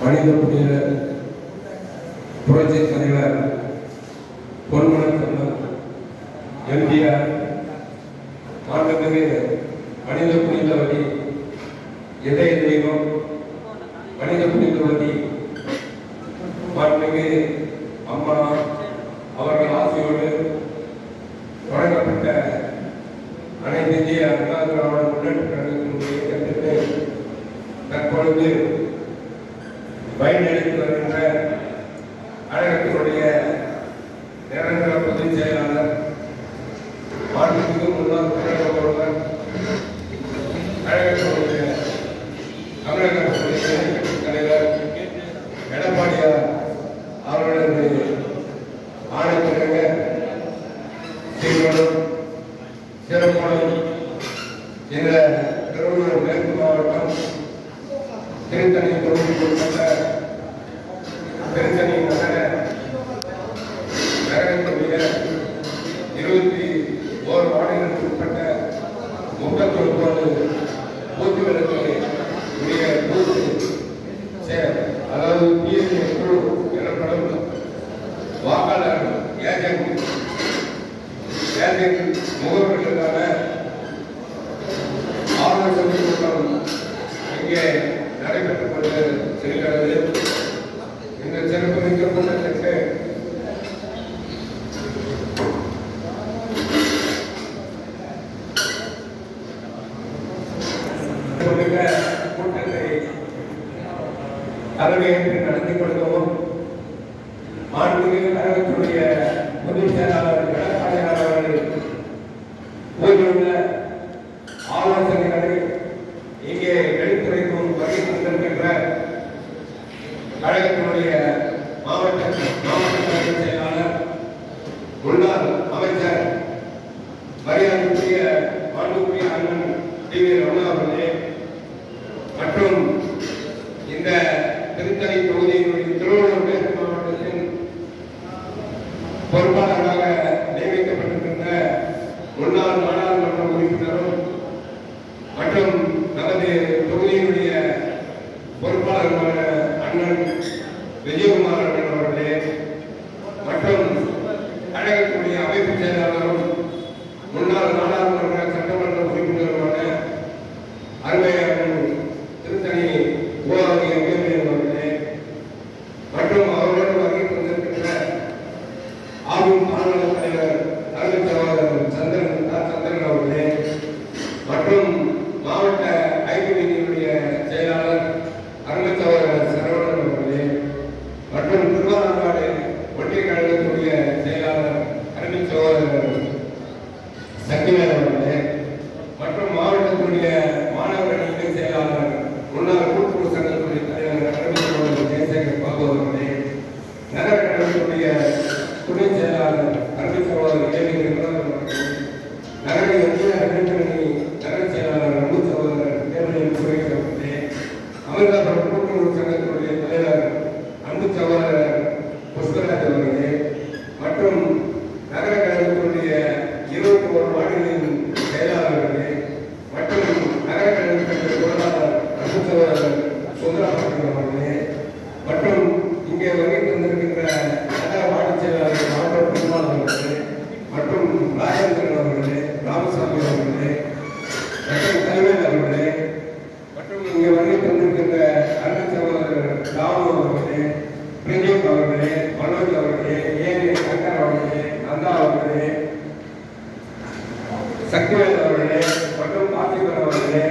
மனித புதிய புரட்சி தலைவர் பொன்மனத்தம்மன் எம்ஜிஆர் மாண்புமிகு மனித புனிதவதி இதய தெய்வம் மனித புனிதவதி மாண்புமிகு அம்மா அவர்கள் ஆசையோடு தொடங்கப்பட்ட அனைத்து இந்திய அண்ணா திராவிட முன்னேற்ற கழகத்தினுடைய தற்பொழுது பயனளி பெறுங்க கூட்டத்தை தலைமையேற்று நடத்தி கொடுக்கவும் Vediamo நம்முடைய மாணவர் செயலாளர் முன்னாள் கூட்டுறவு சங்கத்துடைய தலைவர் அரவிந்த் ஜெயசேகர் பாபு அவர்களே நகர கழகத்துடைய துணை செயலாளர் அரவிந்த் சகோதரர் ஏ வருகை தந்திருக்கின்ற அண்ணன் சகோதரர் ராவண அவர்களே பிரதீப் அவர்களே மனோஜ் அவர்களே ஏழை சங்கர் அவர்களே நந்தா அவர்களே சக்திவேல் அவர்களே மற்றும் பார்த்திபன் அவர்களே.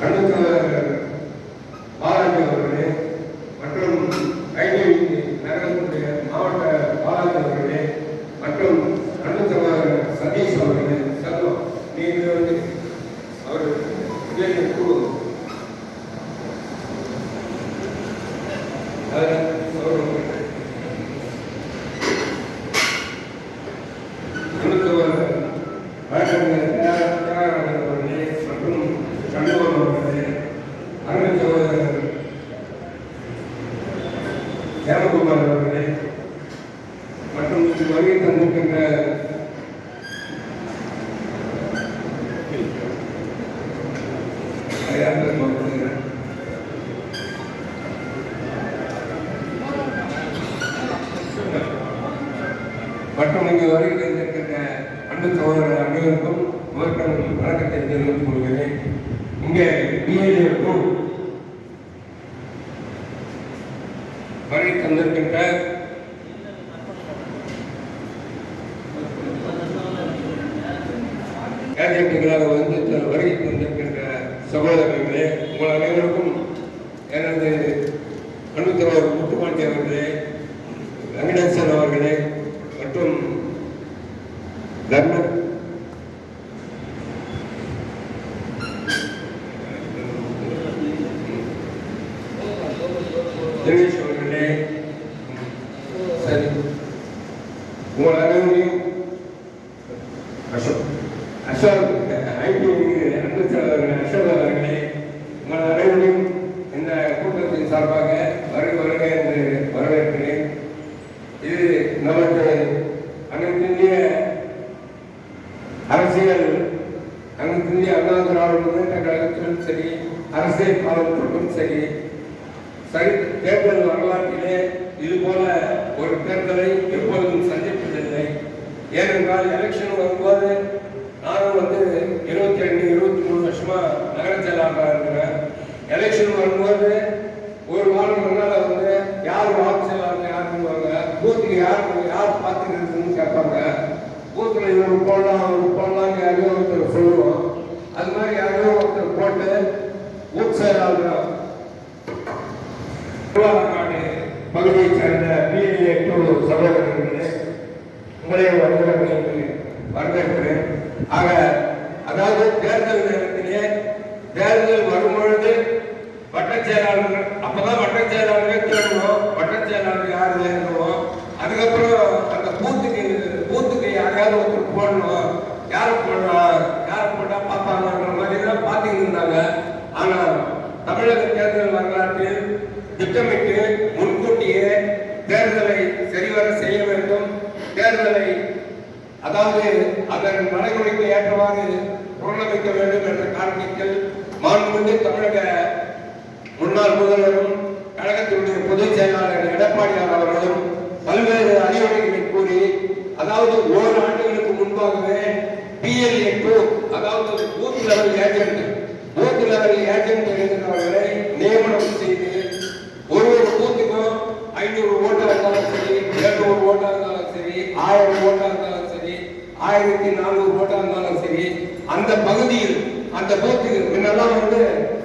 சமீர் மற்றும் இங்கு வருகை தந்திருக்கின்ற அன்பு சகோதரர் அனைவருக்கும் முதற்கண் வணக்கத்தை தெரிவித்துக் கொள்கிறேன். இங்கே பிஏஏ வருகை தந்திருக்கின்ற ஏஜென்ட்டுகளாக வந்து வருகை தந்திருக்கின்ற சகோதரர்களே உங்கள் அனைவருக்கும் எனது அன்புத்தலைவர் முத்துப்பாண்டி அவர்களே வெங்கடேசன் அவர்களே மற்றும் தர்ம தினேஷ் சரி. உங்கள் அனைவரையும் அசோக் அசோக் ஐடி அன்பு சகோதரர் அசோக் அவர்களே உங்கள் அனைவரையும் இந்த கூட்டத்தின் சார்பாக வருக வருக என்று வரவேற்கிறேன். இது நமக்கு அனைத்திந்திய அரசியல் அனைத்திந்திய அண்ணா திராவிட முன்னேற்ற கழகத்திலும் சரி அரசியல் காலத்திற்கும் சரி சரி தேர்தல் வரலாற்றிலே இது போல ஒரு தேர்தலை எப்பொழுதும் சந்திப்பதில்லை. ஏனென்றால் எலெக்ஷன் வரும்போது நானும் வந்து இருபத்தி ரெண்டு இருபத்தி மூணு வருஷமா நகர செயலாளராக இருக்கிறேன். எலெக்ஷன் வரும்போது ஒரு வாரம் முன்னால வந்து யார் வாக்கு செயலாளர் யாருன்னு பூத்துக்கு யார் யார் பார்த்துக்கிறதுன்னு கேட்பாங்க. பூத்துல இவர் போடலாம் அவர் போடலாம் யாரையோ ஒருத்தர் சொல்லுவோம் அது மாதிரி யாரையோ ஒருத்தர் போட்டு ஊர் செயலாளர் திருவாரூர் பகுதியைச் சேர்ந்த பிஏ டூ சகோதரர்களே உங்களே வரவேற்கிறேன் வரவேற்கிறேன். ஆக அதாவது தேர்தல் நேரத்திலே தேர்தல் வரும்பொழுது வட்டச் செயலாளர்கள் அப்பதான் வட்டச் செயலாளரே தேடணும் வட்டச் செயலாளர் யார் தேடணும் அதுக்கப்புறம் அந்த பூத்துக்கு பூத்துக்கு யாரையாவது ஒருத்தர் போடணும் யாரை போடலாம் யாரை போட்டா பார்ப்பாங்கன்ற மாதிரி தான் பார்த்துட்டு இருந்தாங்க ஆனா தமிழக தேர்தல் வரலாற்றில் திட்டமிட்டு முன்கூட்டியே தேர்தலை சரிவர செய்ய வேண்டும் தேர்தலை அதாவது அதன் நடைமுறைக்கு ஏற்றவாறு புனரமைக்க வேண்டும் என்ற காரணத்தில் மாண்புமிகு தமிழக முன்னாள் முதல்வரும் கழகத்தினுடைய பொதுச் செயலாளர் எடப்பாடியார் அவர்களும் பல்வேறு அறிவுரைகளை கூறி அதாவது ஓர் ஆண்டுகளுக்கு முன்பாகவே பிஎல்ஏ டூ அதாவது booth level agent booth level agent இருக்கிறவர்களை நியமனம் செய்து ஒரு ஒரு பூத்துக்கும் ஐநூறு ஓட்டாக இருந்தாலும் சரி எழுநூறு ஓட்டாக இருந்தாலும் சரி ஆயிரம் ஆயிரத்தி நானூறு போட்டா இருந்தாலும் சரி அந்த பகுதியில் அந்த போத்துக்கு முன்னெல்லாம் வந்து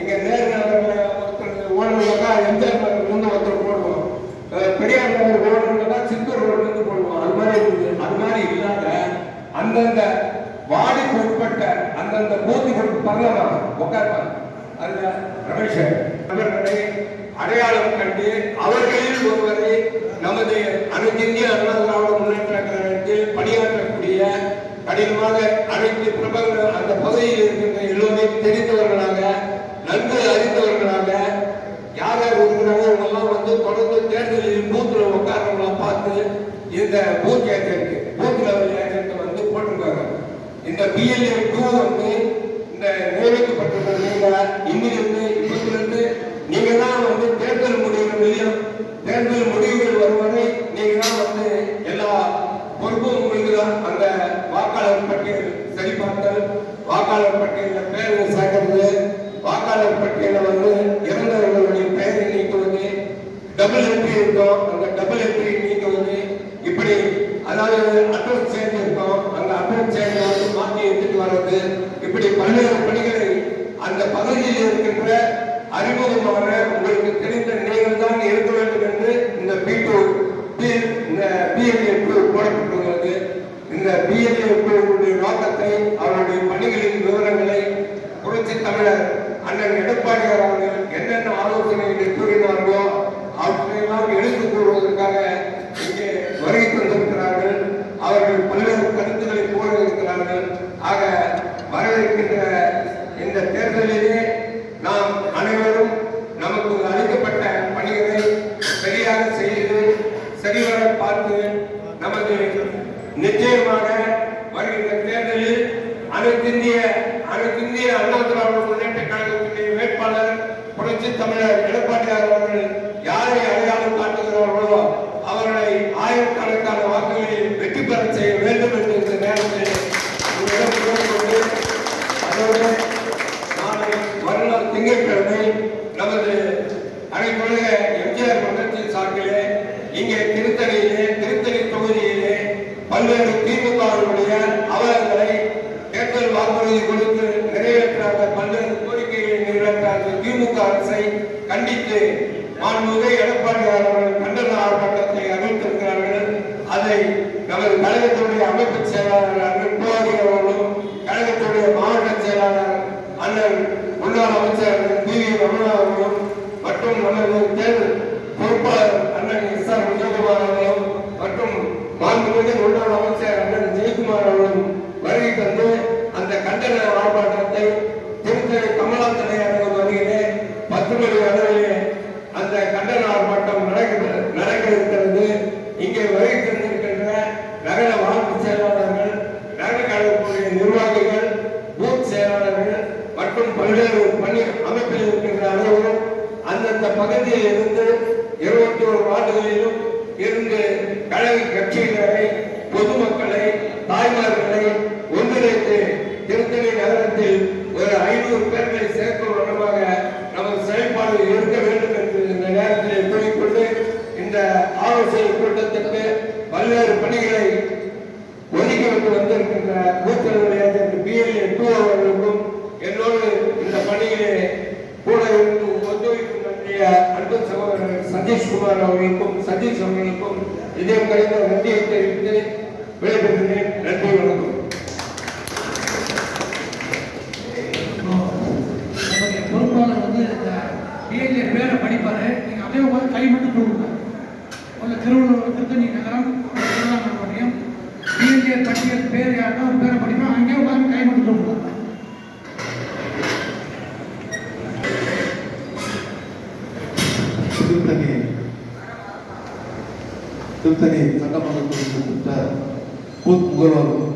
எங்க நேரு நகர்ல ஒருத்தர் ஓடணும்னாக்கா எம்ஜிஆர் நகர்ல ஒருத்தர் போடுவோம். பெரியார் நகர் ஓடணும்னாக்கா சித்தூர் ரோடு இருந்து போடுவோம். அது மாதிரி இருக்குது அது மாதிரி இல்லாத அந்தந்த வாடிக்கு உட்பட்ட அந்தந்த பூத்துக்கு பரலமா உட்கார்ப்பாங்க. அந்த ரமேஷன் அவர்களை அடையாளம் கண்டு அவர்களில் ஒருவரை நமது அனைத்து இந்திய அண்ணா திராவிட முன்னேற்ற கழகத்தில் செய்ய கடினமாக அனைத்து பிரபல அந்த பகுதியில் இருக்கின்ற எல்லோரையும் தெரிந்தவர்களாக நன்கு அறிந்தவர்களாக யார் யார் இருக்கிறாங்க இவங்கெல்லாம் வந்து தொடர்ந்து தேர்தலில் பூத்துல உட்கார்றவங்கள பார்த்து இந்த booth agent booth level agent வந்து போட்டிருக்காங்க. இந்த பிஎல்ஏ டூ வந்து இந்த நியமிக்கப்பட்டிருக்கிற நீங்க இன்னிலிருந்து இப்பத்திலிருந்து நீங்க தான் வந்து தேர்தல் முடிவுகள் வெளியும் தேர்தல் முடிவுகள் வருவதை நீங்க தான் வந்து எல்லா பொறுப்பும் உங்களுக்கு தான் அந்த வாக்காளர் பட்டியல் சரிபார்த்தல் வாக்காளர் பட்டியலில் பேர் சேர்க்கிறது வாக்காளர் வந்து இறந்தவர்களுடைய பெயரை நீக்குவது டபுள் என்ட்ரி இருக்கும் அந்த டபுள் என்ட்ரி நீக்குவது இப்படி அதாவது அட்ரஸ் சேஞ்ச் இருக்கும் அந்த அட்ரஸ் சேஞ்ச் வந்து மாற்றி எடுத்துட்டு வர்றது. இப்படி பல்வேறு பணிகளை அந்த பகுதியில் இருக்கின்ற அறிமுகமான உங்களுக்கு தெரிந்த நீங்கள் தான் இருக்க வேண்டும் என்று இந்த பி டூ இந்த பிஎல்ஏ குழு போடப்பட்டுள்ளது இந்த பிஎல்ஏ குழுவுடைய நோக்கத்தை அவருடைய பணிகளின் விவரங்களை புரட்சி தமிழர் அண்ணன் எடப்பாடி அவர்கள் என்னென்ன ஆலோசனைகளை கூறினார்களோ அவற்றையெல்லாம் எழுந்து கூறுவதற்காக இங்கே வருகை தந்திருக்கிறார்கள். அவர்கள் பல்வேறு கருத்துக்களை கூற இருக்கிறார்கள். ஆக வரவிருக்கின்ற இந்த தேர்தலிலே நாம் அனைவரும் நமக்கு அளிக்கப்பட்ட பணிகளை சரியாக செய்து சரிவர பார்த்து நமது நிச்சயமாக வருகின்ற தேர்தலில் அனைத்திந்திய அனைத்திந்திய அண்ணா திராவிட முன்னேற்ற கழகத்தினுடைய வேட்பாளர் புரட்சி தமிழர் எடப்பாடியார் அவர்கள் யாரை அடையாளம் காட்டுகிறார்களோ அவர்களை ஆயிரக்கணக்கான வாக்குகளில் வெற்றி பெற செய்ய வேண்டும் என்று இந்த நேரத்தில் உங்களிடம் கேட்டுக்கொண்டு அதோடு நாளை மறுநாள் திங்கட்கிழமை நமது அனைத்துலக எம்ஜிஆர் மன்றத்தின் சார்பிலே இங்கே திருத்தணியிலே திருத்தணி தொகுதியிலே பல்வேறு திமுகவினுடைய அவலங்களை தேர்தல் வாக்குறுதி கொடுத்து நிறைவேற்றாத பல்வேறு கோரிக்கைகளை நிறைவேற்றாத திமுக அரசை கண்டித்து மாண்புமிகு எடப்பாடியார் அவர்கள் கண்டன ஆர்ப்பாட்டத்தை அறிவித்திருக்கிறார்கள் அதை நமது கழகத்தினுடைய அமைப்பு செயலாளர் அண்ணன் கோவாதி நம்முடைய மாவட்ட செயலாளர் அண்ணன் முன்னாள் அமைச்சர் பி. வி. ரமணா அவர்களும் மற்றும் நமது தேர்தல் பொறுப்பாளர் அண்ணன் எஸ். ஆர். விஜயகுமார் அவர்களும் மற்றும் மாண்புமிகு முன்னாள் அமைச்சர் அண்ணன் ஜெயக்குமார் அவர்களும் வருகை தந்து அந்த கண்டன ஆர்ப்பாட்டத்தை திருத்தணி கமலா தலையரங்கம் வருகிறே பத்து மணி அளவிலே அந்த கண்டன ஆர்ப்பாட்டம் நடக்க நடக்க இருக்கிறது இங்கே வருகை தந்திருக்கின்ற நகர வாழ்க்கை செயலாளர்கள் நகர கழகத்துடைய நிர்வாகிகள் பூத் செயலாளர்கள் மற்றும் பல்வேறு பணி அமைப்பில் இருக்கின்ற அனைவரும் அந்தந்த பகுதியில் இருந்து இருபத்தி ஒரு வார்டுகளிலும் இருந்து கழக கட்சியினரை பொதுமக்களை தாய்மார்களை ஒன்றிணைத்து திருத்தணி நகரத்தில் ஒரு ஐநூறு பேர்களை சேர்க்கும் வண்ணமாக நமது செயல்பாடு இருக்க வேண்டும் என்று இந்த நேரத்தில் கூறிக்கொண்டு இந்த ஆலோசனை கூட்டத்திற்கு பல்வேறு பணிகளை ஒதுக்கி வந்து வந்திருக்கின்ற கூட்டுறவு நிலையத்திற்கு பிஎல்ஏ டூ அவர்களுக்கும் என்னோடு இந்த பணியிலே கூட இருந்து ஒத்துழைப்பு நன்றிய அன்பு சகோதரர் சதீஷ்குமார் அவர்களுக்கும் சதீஷ் அவர்களுக்கும் இதயம் கலைந்த நன்றியை தெரிவித்து விடைபெறுகிறேன். நன்றி வணக்கம். நம்முடைய பொறுப்பாளர் வந்து இந்த பிஎல்ஏ பேரை படிப்பாரு. நீங்க அப்படியே உட்காந்து கை மட்டும் தூக்குங்க உள்ள திருவள்ளூர் திருத்தணி நகரம் திருவண்ணாமலை மாவட்டம் பிஎல்ஏ பட்டியல் பேர் யாருன்னா ஒரு பேரை படிப்போம் அங்கேயே உட்காந்து கை மட்டும் தூக்குங்க திருத்தணி. திருத்தணி சட்டமன்ற பூத்